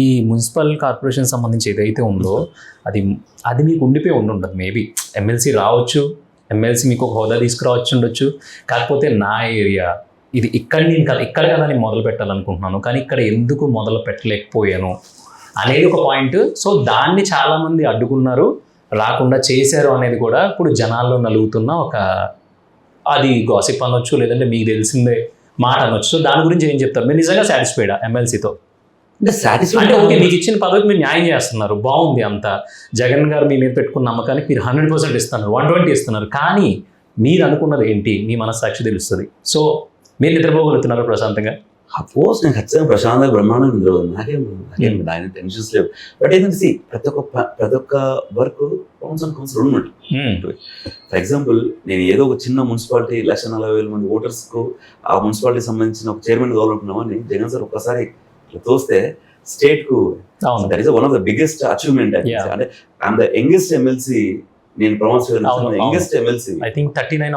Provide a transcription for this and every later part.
ఈ municipal corporation సంబంధించి ఏదైతే ఉందో అది అది మీకు ఉండిపోయి ఉండి ఉండదు మేబీ ఎమ్మెల్సీ రావచ్చు ఎమ్మెల్సీ మీకు ఒక హోదా తీసుకురావచ్చు ఉండొచ్చు. కాకపోతే నా ఏరియా ఇది ఇక్కడ నేను కదా ఇక్కడ కదా నేను మొదలు పెట్టాలనుకుంటున్నాను కానీ ఇక్కడ ఎందుకు మొదలు పెట్టలేకపోయాను అనేది ఒక పాయింట్ సో దాన్ని చాలామంది అడ్డుకున్నారు రాకుండా చేశారు అనేది కూడా ఇప్పుడు జనాల్లో నలుగుతున్న ఒక అది గాసిప్ అనొచ్చు లేదంటే మీకు తెలిసిందే మాట అనొచ్చు. సో దాని గురించి ఏం చెప్తారు? మీరు నిజంగా సాటిస్ఫైడా ఎమ్మెల్సీతో అంటే సాటిస్ఫై అంటే ఓకే మీకు ఇచ్చిన పదవికి మీరు న్యాయం చేస్తున్నారు. బాగుంది అంత. జగన్ గారు మీ మీద పెట్టుకున్న నమ్మకానికి మీరు హండ్రెడ్ పర్సెంట్ ఇస్తున్నారు వన్ ట్వంటీ ఇస్తున్నారు. కానీ మీరు అనుకున్నది ఏంటి? మీ మనస్సాక్షి తెలుస్తుంది. సో మీరు నిద్రపోగలుగుతున్నారు ప్రశాంతంగా? అపోజ్ నేను ఖచ్చితంగా ప్రశాంతంగా బ్రహ్మాండంగా నిద్రపోదు నాకేం నాకేం ఆయన టెన్షన్స్ లేవు. బట్ ఏంటంటే ప్రతి ఒక్క ప్రతి ఒక్క వర్క్ కౌన్స్ అండ్ కౌన్స్ రెండు ఉన్నాయి Hmm. ఫర్ ఎగ్జాంపుల్ నేను ఏదో ఒక చిన్న మున్సిపాలిటీ లక్ష నలభై వేల మంది ఓటర్స్కు ఆ మున్సిపాలిటీ సంబంధించిన ఒక చైర్మన్ కావాలనుకున్నామని జగన్ సార్ ఒక్కసారి ఇట్లా తోస్తే స్టేట్కు that is one of the biggest achievement. అంటే ఐఎమ్ ద యంగెస్ట్ ఎమ్మెల్సీ నేను promote. Youngest MLC I think thirty nine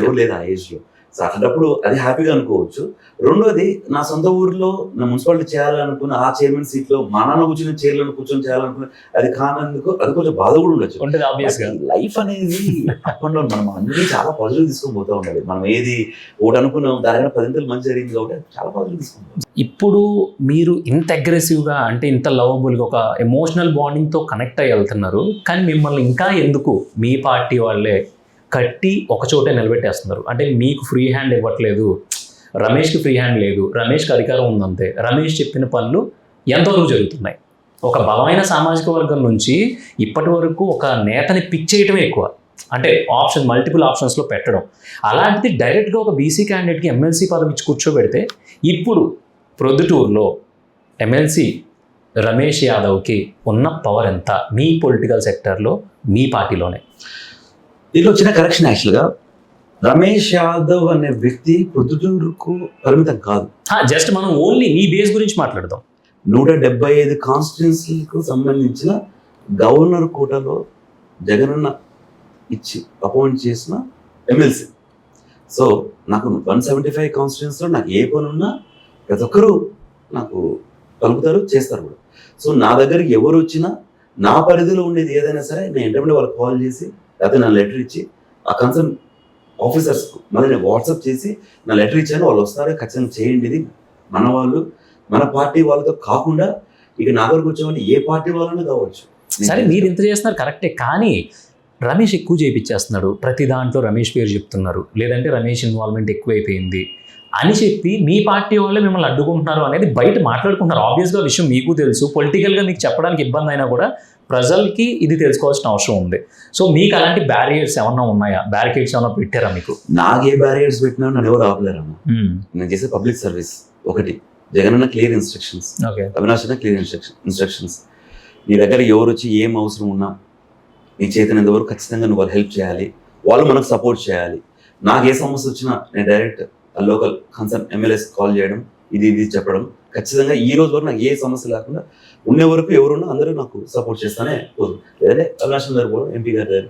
ఎవరు లేదు ఆ ఏజ్లో. సో అట్లాంటప్పుడు అది హ్యాపీగా అనుకోవచ్చు. రెండోది నా సొంత ఊర్లో నా మున్సిపాలిటీ చేయాలనుకున్న ఆ చైర్మన్ సీట్లో మా నాన్న కూర్చున్న చైర్లను కూర్చొని చేయాలనుకున్న అది కానందుకు అది కొంచెం బాధ కూడా ఉండొచ్చు. లైఫ్ అనేది అప్ అండ్ డౌన్. మనం అన్ని చాలా పాజిటివ్ తీసుకొని పోతా ఉండాలి. మనం ఏది ఒకటి అనుకున్నాం దానికన్నా పదింతలు మంచి జరిగింది కాబట్టి చాలా పాజిటివ్ తీసుకొని పోతాం. ఇప్పుడు మీరు ఇంత అగ్రెసివ్గా అంటే ఇంత లవబుల్గా ఒక ఎమోషనల్ బాండింగ్తో కనెక్ట్ అయ్యి వెళ్తున్నారు. కానీ మిమ్మల్ని ఇంకా ఎందుకు మీ పార్టీ వాళ్ళే కట్టి ఒక చోటే నిలబెట్టేస్తున్నారు. అంటే మీకు ఫ్రీ హ్యాండ్ ఇవ్వట్లేదు. రమేష్కి ఫ్రీ హ్యాండ్ లేదు. రమేష్కి అధికారం ఉందంతే. రమేష్ చెప్పిన పనులు ఎంతవరకు జరుగుతున్నాయి? ఒక బలమైన సామాజిక వర్గం నుంచి ఇప్పటి వరకు ఒక నేతని పిక్ చేయటమే ఎక్కువ. అంటే ఆప్షన్ మల్టిపుల్ ఆప్షన్స్లో పెట్టడం. అలాంటిది డైరెక్ట్గా ఒక బీసీ క్యాండిడేట్కి ఎమ్మెల్సీ పదవి ఇచ్చి కూర్చోబెడితే ఇప్పుడు ప్రొద్దుటూరులో ఎమ్మెల్సీ రమేష్ యాదవ్కి ఉన్న పవర్ ఎంత? మీ పొలిటికల్ సెక్టర్లో మీ పార్టీలోనే. దీంట్లో చిన్న కరెక్షన్ యాక్చువల్గా రమేష్ యాదవ్ అనే వ్యక్తి ప్రొద్దుటూరుకు పరిమితం కాదు. జస్ట్ మనం ఓన్లీ మీ బేస్ గురించి మాట్లాడదాం. నూట డెబ్బై ఐదు కాన్స్టిట్యున్సీలకు సంబంధించిన గవర్నర్ కోటాలో జగనన్న ఇచ్చి అపాయింట్ చేసిన ఎమ్మెల్సీ. సో నాకు వన్ సెవెంటీ ఫైవ్ కాన్స్టిట్యున్సీలో నాకు ఏ పని ఉన్నా ప్రతి ఒక్కరూ నాకు పలుకుతారు చేస్తారు కూడా. సో నా దగ్గరికి ఎవరు వచ్చినా నా పరిధిలో ఉండేది ఏదైనా సరే నేను ఏంటంటే వాళ్ళకి కాల్ చేసి లేకపోతే నా లెటర్ ఇచ్చి ఆ కన్సర్న్ ఆఫీసర్స్కు మళ్ళీ నేను వాట్సాప్ చేసి నా లెటర్ ఇచ్చాను వాళ్ళు వస్తారు ఖచ్చితంగా చేయండి ఇది. మన వాళ్ళు మన పార్టీ వాళ్ళతో కాకుండా ఇక నా దగ్గరకు వచ్చేవాళ్ళు ఏ పార్టీ వాళ్ళనే కావచ్చు. సరే మీరు ఇంత చేస్తున్నారు కరెక్టే. కానీ రమేష్ ఎక్కువ చేయించేస్తున్నాడు ప్రతి దాంట్లో రమేష్ పేరు చెప్తున్నారు. లేదంటే రమేష్ ఇన్వాల్వ్మెంట్ ఎక్కువైపోయింది అని చెప్పి మీ పార్టీ వాళ్ళే మిమ్మల్ని అడ్డుకుంటున్నారు అనేది బయట మాట్లాడుకుంటున్నారు. ఆబ్వియస్గా విషయం మీకు తెలుసు. పొలిటికల్గా మీకు చెప్పడానికి ఇబ్బంది అయినా కూడా ప్రజలకి ఇది తెలుసుకోవాల్సిన అవసరం ఉంది. సో మీకు అలాంటి బ్యారియర్స్ ఏమన్నా ఉన్నాయా? బ్యారికేడ్స్ ఏమన్నా పెట్టారా మీకు? నాకు ఏ బ్యారియర్స్ పెట్టినా నన్ను ఎవరు ఆపలేరమ్మా? నేను చేసే పబ్లిక్ సర్వీస్ ఒకటి. జగన్ అన్న క్లియర్ ఇన్స్ట్రక్షన్స్ ఓకే అవినాష్ అన్న క్లియర్ ఇన్స్ట్రక్షన్ ఇన్స్ట్రక్షన్స్ నీ దగ్గర ఎవరు వచ్చి ఏం అవసరం ఉన్నా నీ చేతనంత వరకు ఖచ్చితంగా నువ్వు వాళ్ళు హెల్ప్ చేయాలి. వాళ్ళు మనకు సపోర్ట్ చేయాలి. నాకు ఏ సమస్య వచ్చినా నేను direct local concern MLAs call చేయడం ఇది ఇది చెప్పడం. ఖచ్చితంగా ఈ రోజు వరకు నాకు ఏ సమస్య లేకుండా ఉండే వరకు ఎవరున్నా అందరూ నాకు సపోర్ట్ చేస్తానే పోదు లేదంటే అవినాశం గారు కూడా ఎంపీ గారు.